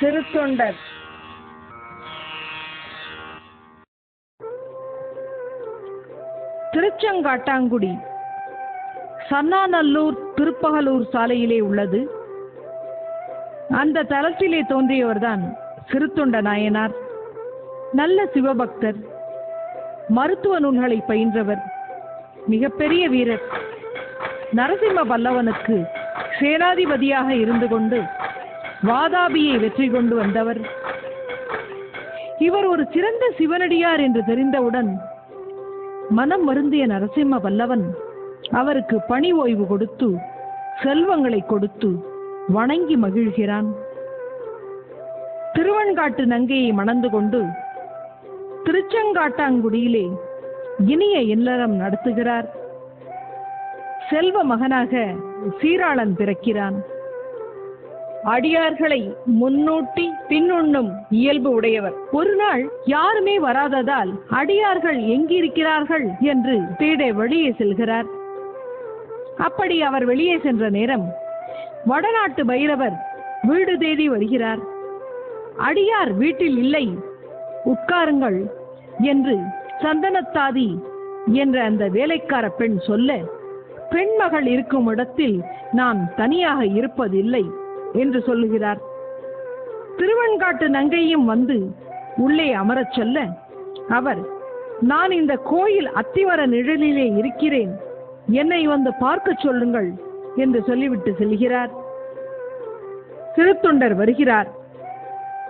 சிறு தொண்டர் திருச்செங்காட்டாங்குடி. சன்னாநல்லூர் திருப்பகலூர் சாலையிலே உள்ளது. அந்த தலத்திலே தோன்றியவர்தான் சிறுத்தொண்ட நாயனார். நல்ல சிவபக்தர். மருத்துவ நூல்களை பயின்றவர். மிகப்பெரிய வீரர். நரசிம்ம பல்லவனுக்கு சேனாதிபதியாக இருந்து கொண்டு வாதாபியை வெற்றி கொண்டு வந்தவர். இவர் ஒரு சிறந்த சிவனடியார் என்று தெரிந்தவுடன் மனம் வருந்திய நரசிம்ம வல்லவன் அவருக்கு பணி ஓய்வு கொடுத்து செல்வங்களை கொடுத்து வணங்கி மகிழ்கிறான். திருவன்காட்டு நங்கையை மணந்து கொண்டு திருச்செங்காட்டாங்குடியிலே இனிய இல்லறம் நடத்துகிறார். செல்வ மகனாக சீராளன் பிறக்கிறான். அடியார்களை முன்னூட்டி பின்னுண்ணும் இயல்பு உடையவர். ஒரு நாள் யாருமே வராததால் அடியார்கள் எங்கிருக்கிறார்கள் என்று தேட வெளியே செல்கிறார். அப்படி அவர் வெளியே சென்ற நேரம் வடநாட்டு பைரவர் வீடு தேடி வருகிறார். அடியார் வீட்டில் இல்லை உட்காருங்கள் என்று சந்தனத்தாதி என்ற அந்த வேலைக்கார பெண் சொல்ல பெண்மகள் இருக்கும் இடத்தில் நான் தனியாக இருப்பதில்லை. என்று சொல்லுகிறார். திருவன்காட்டு நங்கையும் வந்து உள்ளே அமரச் சொல்ல அவர் நான் இந்த கோயில் அத்திவர நிழலிலே இருக்கிறேன். என்னை வந்து பார்க்கச் சொல்லுங்கள் என்று சொல்லிவிட்டு செல்கிறார். திருத்தொண்டர் வருகிறார்.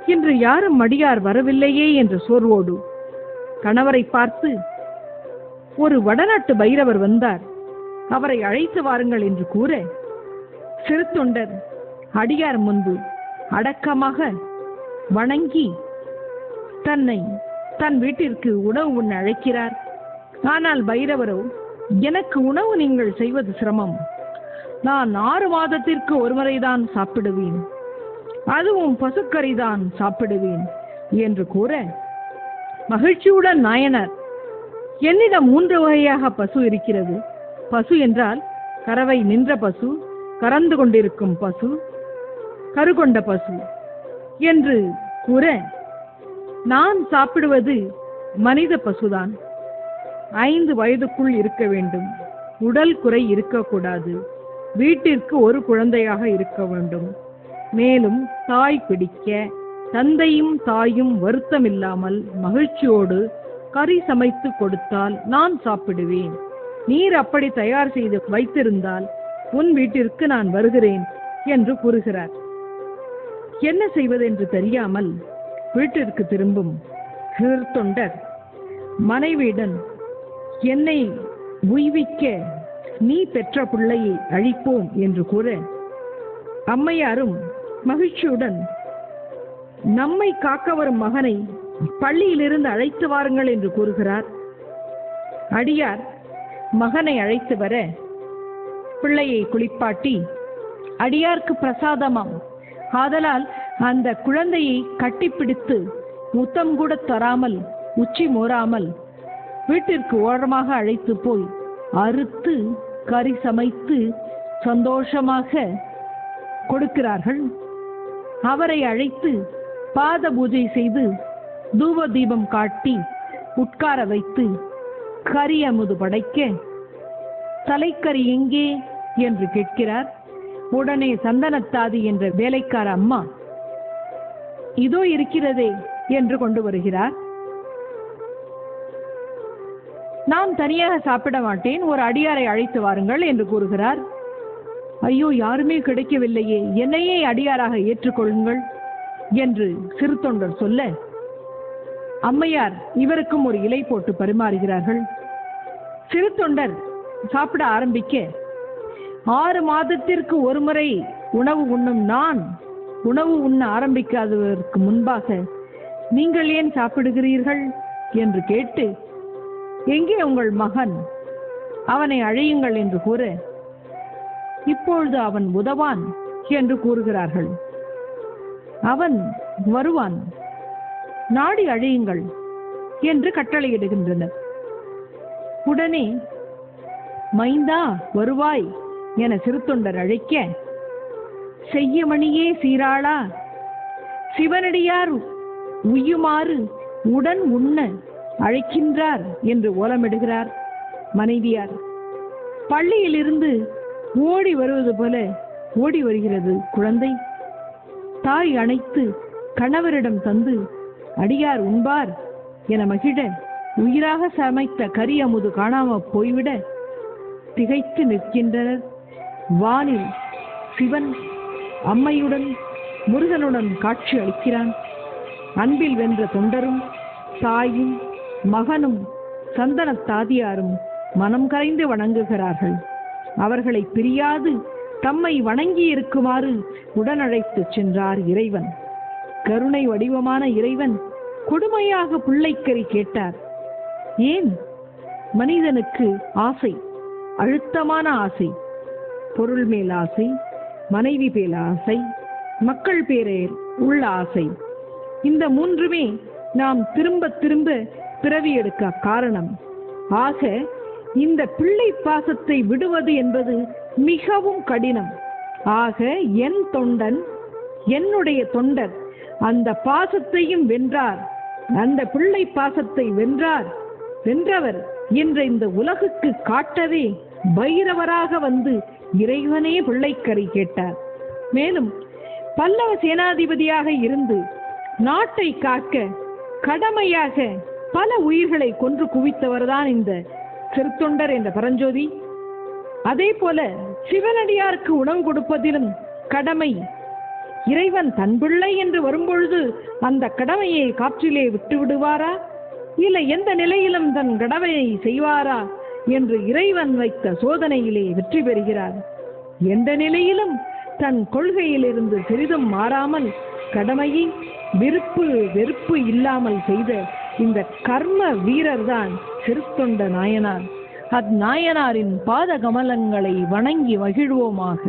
இன்று யாரும் மடியார் வரவில்லையே என்ற சோர்வோடு கணவரை பார்த்து ஒரு வடநாட்டு பைரவர் வந்தார். அவரை அழைத்து வாருங்கள் என்று கூற சிறுத்தொண்டர் அடியார் முன்பு அடக்கமாக வணங்கி தன்னை தன் வீட்டிற்கு உணவு உண்ண அழைக்கிறார். ஆனால் பைரவரோ எனக்கு உணவு நீங்கள் செய்வது சிரமம். நான் ஆறு மாதத்திற்கு ஒருமுறைதான் சாப்பிடுவேன். அதுவும் பசுக்கறிதான் சாப்பிடுவேன் என்று கூற மகிழ்ச்சியுடன் நாயனர் என்னிடம் மூன்று வகையாக பசு இருக்கிறது. பசு என்றால் கறவை நின்ற பசு கறந்து கொண்டிருக்கும் பசு கருகொண்ட பசு என்று கூற நான் சாப்பிடுவது மனித பசுதான். ஐந்து வயதுக்குள் இருக்க வேண்டும். உடல் குறை இருக்கக்கூடாது. வீட்டிற்கு ஒரு குழந்தையாக இருக்க வேண்டும். மேலும் தாய் பிடிக்க தந்தையும் தாயும் வருத்தமில்லாமல் மகிழ்ச்சியோடு கறி சமைத்து கொடுத்தால் நான் சாப்பிடுவேன். நீர் அப்படி தயார் செய்து வைத்திருந்தால் உன் வீட்டிற்கு நான் வருகிறேன் என்று கூறுகிறார். என்ன செய்வதென்று தெரியாமல் வீட்டிற்கு திரும்பும். தொண்டர் மனைவியுடன் என்னை உய்விக்க நீ பெற்ற பிள்ளையை அழிப்போம் என்று கூற அம்மையாரும் மகிழ்ச்சியுடன் நம்மை காக்க வரும் மகனை பள்ளியிலிருந்து அழைத்து வாருங்கள் என்று கூறுகிறார். அடியார் மகனை அழைத்து வர பிள்ளையை குளிப்பாட்டி அடியார்க்கு பிரசாதமாம் ஆதலால் அந்த குழந்தையை கட்டிப்பிடித்து முத்தம் கூட தராமல் உச்சி மோராமல் வீட்டிற்கு ஓரமாக அழைத்து போய் அறுத்து கறி சமைத்து சந்தோஷமாக கொடுக்கிறார்கள். அவரை அழைத்து பாத பூஜை செய்து தூப தீபம் காட்டி உட்கார வைத்து கறி அமுது படைக்க தலைக்கறி எங்கே? என்று கேட்கிறார். உடனே சந்தனத்தாதி என்ற வேலைக்கார அம்மா இதோ இருக்கிறதே என்று கொண்டு வருகிறார். நான் தனியாக சாப்பிட மாட்டேன் ஒரு அடியாரை அழைத்து வாருங்கள் என்று கூறுகிறார். ஐயோ யாருமே கிடைக்கவில்லையே என்னையே அடியாராக ஏற்றுக்கொள்ளுங்கள் என்று சிறு தொண்டர் சொல்ல அம்மையார் இவருக்கும் ஒரு இலை போட்டு பரிமாறுகிறார்கள். சிறு தொண்டர் சாப்பிட ஆரம்பிக்க ஆறு மாதத்திற்கு ஒரு முறை உணவு உண்ணும் நான் உணவு உண்ண ஆரம்பிக்காததற்கு முன்பாக நீங்கள் ஏன் சாப்பிடுகிறீர்கள் என்று கேட்டு எங்கே உங்கள் மகன்? அவனை அழையுங்கள் என்று கூற இப்பொழுது அவன் உதவான் என்று கூறுகிறார்கள். அவன் வருவான். நாடி அழையுங்கள் என்று கட்டளையிடுகின்றனர். உடனே மைந்தா வருவாய் என சிறுத்தொண்டர் அழைக்க செய்யமணியே சீராளா சிவனடியார் உய்யுமாறு உடன் உண்ண அழைக்கின்றார் என்று ஓலமிடுகிறார் மனைவியார். பள்ளியிலிருந்து ஓடி வருவது போல ஓடி வருகிறது குழந்தை. தாய் அணைத்து கணவரிடம் தந்து அடியார் உண்பார் என மகிழ உயிராக சமைத்த கரி அமுது காணாம போய்விட திகைத்து நிற்கின்றனர். வானில் சிவன் அம்மையுடன் முருகனுடன் காட்சி அளிக்கிறான். அன்பில் வென்ற தொண்டரும் தாயும் மகனும் சந்தன தாதியாரும் மனம் கரைந்து வணங்குகிறார்கள். அவர்களை பிரியாது தம்மை வணங்கி இருக்குமாறு உடனழைத்துச் சென்றார் இறைவன். கருணை வடிவமான இறைவன் கொடுமையாக பிள்ளைக்கறி கேட்டார். ஏன்? மனிதனுக்கு ஆசை அழுத்தமான ஆசை. பொருள் மேல் ஆசை மனைவி பேர் ஆசை மக்கள் பேரில் உள்ள ஆசை. இந்த மூன்றுமே நாம் திரும்ப திரும்ப பிறவி எடுக்க காரணம். ஆக இந்த பிள்ளை பாசத்தை விடுவது என்பது மிகவும் கடினம். ஆக என் தொண்டன் என்னுடைய தொண்டர் அந்த பாசத்தையும் வென்றார். அந்த பிள்ளை பாசத்தை வென்றார். வென்றவர் என்ற இந்த உலகுக்கு காட்டவே பைரவராக வந்து இறைவனே பிள்ளைக்கறி கேட்டார். மேலும் பல்லவ சேனாதிபதியாக இருந்து நாட்டை காக்க கடமையாக பல உயிர்களை கொன்று குவித்தவர்தான் இந்த திருத்தொண்டர் என்ற பரஞ்சோதி. அதே போல சிவனடியாருக்கு உணவு கொடுப்பதிலும் கடமை இறைவன் தன் பிள்ளை என்று வரும்பொழுது அந்த கடமையை காற்றிலே விட்டு விடுவாரா இல்லை எந்த நிலையிலும் தன் கடமையை செய்வாரா? என்று இறைவன் வைத்த சோதனையிலே வெற்றி பெறுகிறார். எந்த நிலையிலும் தன் கொள்கையிலிருந்து சிறிதும் மாறாமல் கடமையை விருப்பு வெறுப்பு இல்லாமல் செய்த இந்த கர்ம வீரர்தான் சிறுத்தொண்ட நாயனார். அந்நாயனாரின் பாத கமலங்களை வணங்கி மகிழ்வோமாக.